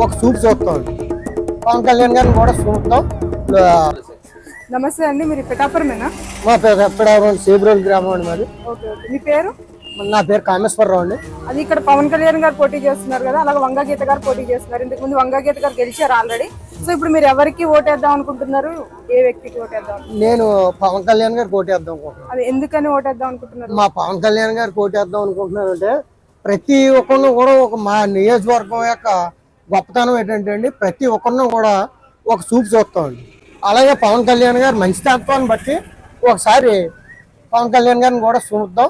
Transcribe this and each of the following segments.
ఒక చూపు చూస్తామండి పవన్ కళ్యాణ్ గారిని కూడా చూస్తాం నమస్తే అండి మీరు పిఠాపురమేనా? మా పేరు ఎప్పడారం సేబ్రోల్ గ్రామం అండి మరి ఓకే ఓకే. మీ పేరు? నా పేరు కామేశ్వరరావు అండి. అది ఇక్కడ పవన్ కళ్యాణ్ గారు పోటీ చేస్తున్నారు కదా అలాగే వంగా గీత గారు పోటీ చేస్తున్నారు. ఇంతకు ముందు వంగా గీత గారు గెలిచారు ఆల్రెడీ. సో ఇప్పుడు మీరు ఎవరికి ఓటేద్దాం అనుకుంటున్నారు? ఏ వ్యక్తికి ఓటేద్దాం? నేను పవన్ కళ్యాణ్ గారు కోటేద్దాం అనుకుంటున్నాను. అది ఎందుకని ఓటేద్దాం అనుకుంటున్నారు? మా పవన్ కళ్యాణ్ గారు కోటేద్దాం అనుకుంటున్నానంటే ప్రతి ఒక్కరిని కూడా ఒక మా నియోజకవర్గం యొక్క గొప్పతనం ఏంటంటే అండి ప్రతి ఒక్కరిని కూడా ఒక చూపు చూస్తామండి అలాగే పవన్ కళ్యాణ్ గారు మంచితత్వాన్ని బట్టి ఒకసారి పవన్ కళ్యాణ్ గారిని కూడా చూద్దాం.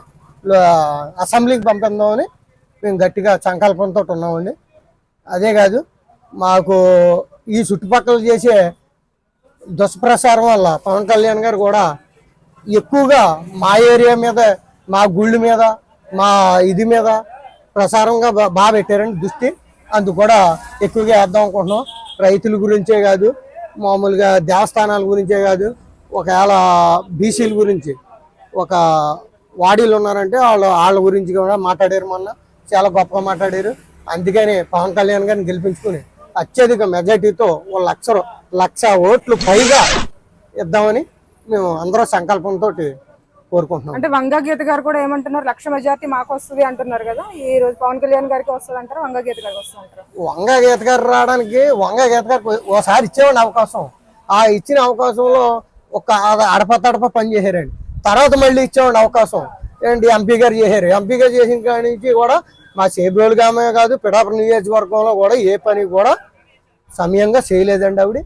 అసెంబ్లీకి పంపిద్దామని మేము గట్టిగా సంకల్పంతో ఉన్నామండి. అదే కాదు మాకు ఈ చుట్టుపక్కల చేసే దుష్ప్రచారం వల్ల పవన్ కళ్యాణ్ గారు కూడా ఎక్కువగా మా ఏరియా మీద మా గుళ్ళు మీద మా ఇది మీద ప్రసారంగా బాగా పెట్టారండి దృష్టి. అందుకు కూడా ఎక్కువగా వేద్దాం అనుకుంటున్నాం. రైతుల గురించే కాదు మామూలుగా దేవస్థానాల గురించే కాదు ఒకవేళ బీసీల గురించి ఒక వాడీలు ఉన్నారంటే వాళ్ళు వాళ్ళ గురించి కూడా మాట్లాడారు మొన్న చాలా గొప్పగా మాట్లాడారు. అందుకని పవన్ కళ్యాణ్ గారిని గెలిపించుకుని అత్యధిక మెజార్టీతో ఓ లక్ష లక్ష ఓట్లు పైగా ఇద్దామని మేము అందరూ సంకల్పంతో కోరుకుంటున్నాం. అంటే వంగా గీత గారు కూడా ఏమంటున్నారు లక్ష మెజార్టీ మాకు వస్తుంది అంటున్నారు కదా ఈ రోజు పవన్ కళ్యాణ్ గారికి వస్తుంది అంటారు వంగా గీత గారికి వస్తుంది అంటారు? వంగ గీత గారు రావడానికి వంగ గీత గారికి ఓసారి ఇచ్చేవాడి అవకాశం. ఆ ఇచ్చిన అవకాశంలో ఒక అడప తడప పని చేశారండి. తర్వాత మళ్ళీ ఇచ్చేవాడి అవకాశం. ఏంటి ఎంపీ గారు చేశారు. ఎంపీ గారు చేసిన కాడి నుంచి కూడా మా సేబ్రోలు గ్రామమే కాదు పిఠాపురం నియోజకవర్గంలో కూడా ఏ పని కూడా సమయంగా చేయలేదండి ఆవిడ.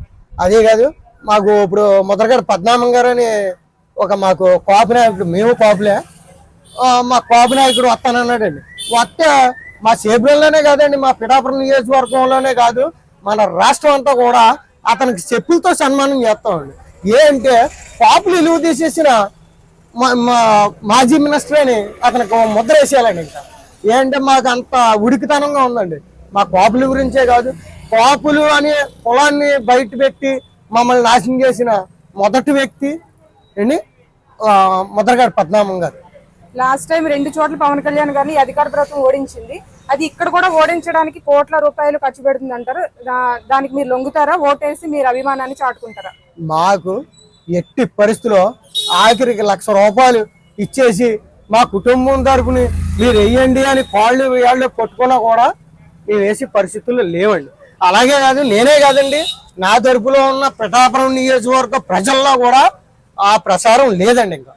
అదే కాదు మాకు ఇప్పుడు మొదలగారు పద్నామం గారు అని ఒక మాకు కోప నాయకుడు మేము కోపలే. మా కోప నాయకుడు వస్తానన్నాడండి. వస్తే మా సేబ్రంలోనే కాదండి మా పిఠాపురం నియోజకవర్గంలోనే కాదు మన రాష్ట్రం అంతా కూడా అతనికి చెప్పులతో సన్మానం చేస్తామండి. ఏంటంటే కాపులు విలువ తీసేసిన మా మా- మాజీ మినిస్టర్ అని అతనికి ముద్ర వేసేయాలండి ఇంకా. ఏంటంటే మాకు అంత ఉడికితనంగా ఉందండి. మా కాపుల గురించే కాదు కాపులు అనే కులాన్ని బయట పెట్టి మమ్మల్ని నాశనం చేసిన మొదటి వ్యక్తి ఏంటి ముద్రగాడు పద్నామం గారు లాస్ట్ టైం రెండు చోట్ల పవన్ కళ్యాణ్ గారిని అధికార ప్రభుత్వం ఓడించింది. అది ఇక్కడ కూడా ఓడించడానికి కోట్ల రూపాయలు ఖర్చు పెడుతుంది అంటారు దానికి మీరు లొంగుతారా? ఓటేసి మీరు అభిమానాన్ని చాటుకుంటారా? మాకు ఎట్టి పరిస్థితిలో ఆఖరికి లక్ష రూపాయలు ఇచ్చేసి మా కుటుంబం తరపుని మీరు వెయ్యండి అని కాళ్ళు వేళ్ళు కొట్టుకున్నా కూడా మేము వేసే పరిస్థితుల్లో లేవండి. అలాగే కాదు నేనే కాదండి నా తరపులో ఉన్న పిఠాపురం నియోజకవర్గ ప్రజల్లో కూడా ఆ ప్రసారం లేదండి ఇంకా.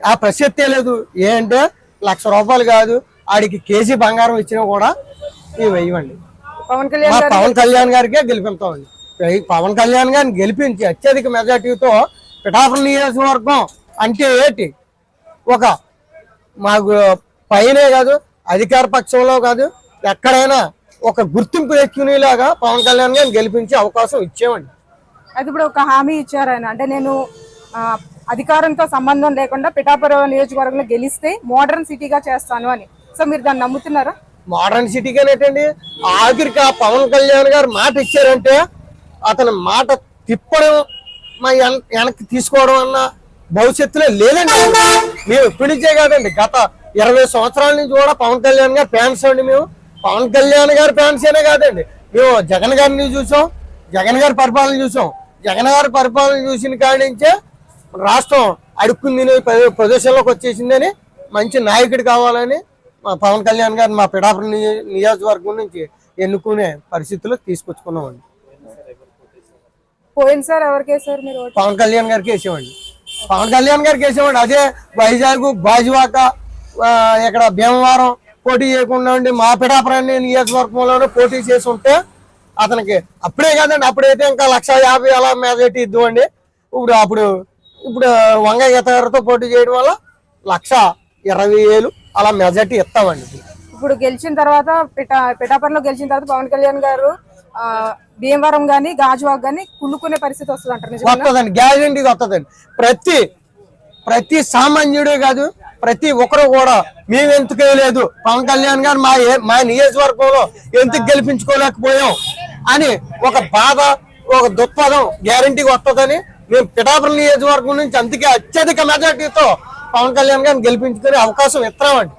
ఆ ప్రసక్తే లేదు. ఏంటంటే లక్ష రూపాయలు కాదు. ఆడికి కేజీ బంగారం ఇచ్చినా కూడా మేము వెయ్యమండి. పవన్ కళ్యాణ్ పవన్ కళ్యాణ్ గారికే గెలిపిస్తామండి పవన్ కళ్యాణ్ గారిని గెలిపించి అత్యధిక మెజార్టీతో పిఠాపురం నియోజకవర్గం అంటే ఏంటి? ఒక మాకు పైనే కాదు అధికార పక్షంలో కాదు ఎక్కడైనా ఒక గుర్తింపు తెచ్చుకునేలాగా పవన్ కళ్యాణ్ గారిని గెలిపించే అవకాశం ఇచ్చామండి అయితే ఇప్పుడు ఒక హామీ ఇచ్చారు ఆయన. అంటే నేను అధికారంతో సంబంధం లేకుండా పిఠాపురం నియోజకవర్గంలో గెలిస్తే మోడర్న్ సిటీగా చేస్తాను అని. సో మీరు దాన్ని నమ్ముతున్నారా? మోడర్న్ సిటీగానేటండి అనేటండి ఆఖరికి ఆ పవన్ కళ్యాణ్ గారు మాట ఇచ్చారంటే అతని మాట తిప్పడం మా వెనక్కి తీసుకోవడం అన్న భవిష్యత్తులో లేదండి. మేము ఇప్పటికే కాదండి గత ఇరవై సంవత్సరాల నుంచి కూడా పవన్ కళ్యాణ్ గారు ఫ్యాన్స్ అండి మేము. పవన్ కళ్యాణ్ గారు ఫ్యాన్సేనే కాదండి. మేము జగన్ గారిని చూసాం జగన్ గారి పరిపాలన చూసాం. జగన్ గారి పరిపాలన చూసిన కాడి నుంచే రాష్ట్రం అడుక్కుంది ప్రదేశంలోకి వచ్చేసిందని మంచి నాయకుడు కావాలని మా పవన్ కళ్యాణ్ గారు మా పిఠాపురం నియో- నియోజకవర్గం నుంచి ఎన్నుకునే పరిస్థితుల్లో తీసుకొచ్చుకున్నామండి. మీరు ఓటు? పవన్ కళ్యాణ్ గారికి వేసేవాడి పవన్ కళ్యాణ్ గారికి వేసేవాడు అదే వైజాగ్ గాజువాక ఆ, ఇక్కడ భీమవరం పోటీ చేయకుండా ఉండి మా పిఠాపురం నియోజకవర్గంలోనే పోటీ చేసి ఉంటే అతనికి అప్పుడే కాదండి అప్పుడైతే ఇంకా లక్ష యాభై అలా మెజార్టీ ఇద్దామండి. ఇప్పుడు అప్పుడు ఇప్పుడు వంగ గీత గారితో పోటీ చేయడం వల్ల లక్ష ఇరవై వేలు అలా మెజార్టీ ఇస్తామండి. ఇప్పుడు గెలిచిన తర్వాత పిఠా పిఠాపురంలో గెలిచిన తర్వాత పవన్ కళ్యాణ్ గారు ఆ, భీమవరం గాని గాజువాక్ గాని కుళ్ళుకునే పరిస్థితి వస్తుంది అంటారు? వస్తుందండి. గ్యారంటీ వస్తుందండి. ప్రతి ప్రతి సామాన్యుడే కాదు ప్రతి ఒక్కరు కూడా మేము ఎందుకు వేయలేదు? పవన్ కళ్యాణ్ గారు మా ఏ- మా నియోజకవర్గంలో ఎందుకు గెలిపించుకోలేకపోయాం? అని ఒక బాధ ఒక దృక్పథం గ్యారంటీగా వస్తుందని మేము పిఠాపురం నియోజకవర్గం నుంచి అందుకే అత్యధిక మెజార్టీతో పవన్ కళ్యాణ్ గారిని గెలిపించుకునే అవకాశం ఇస్తామండి.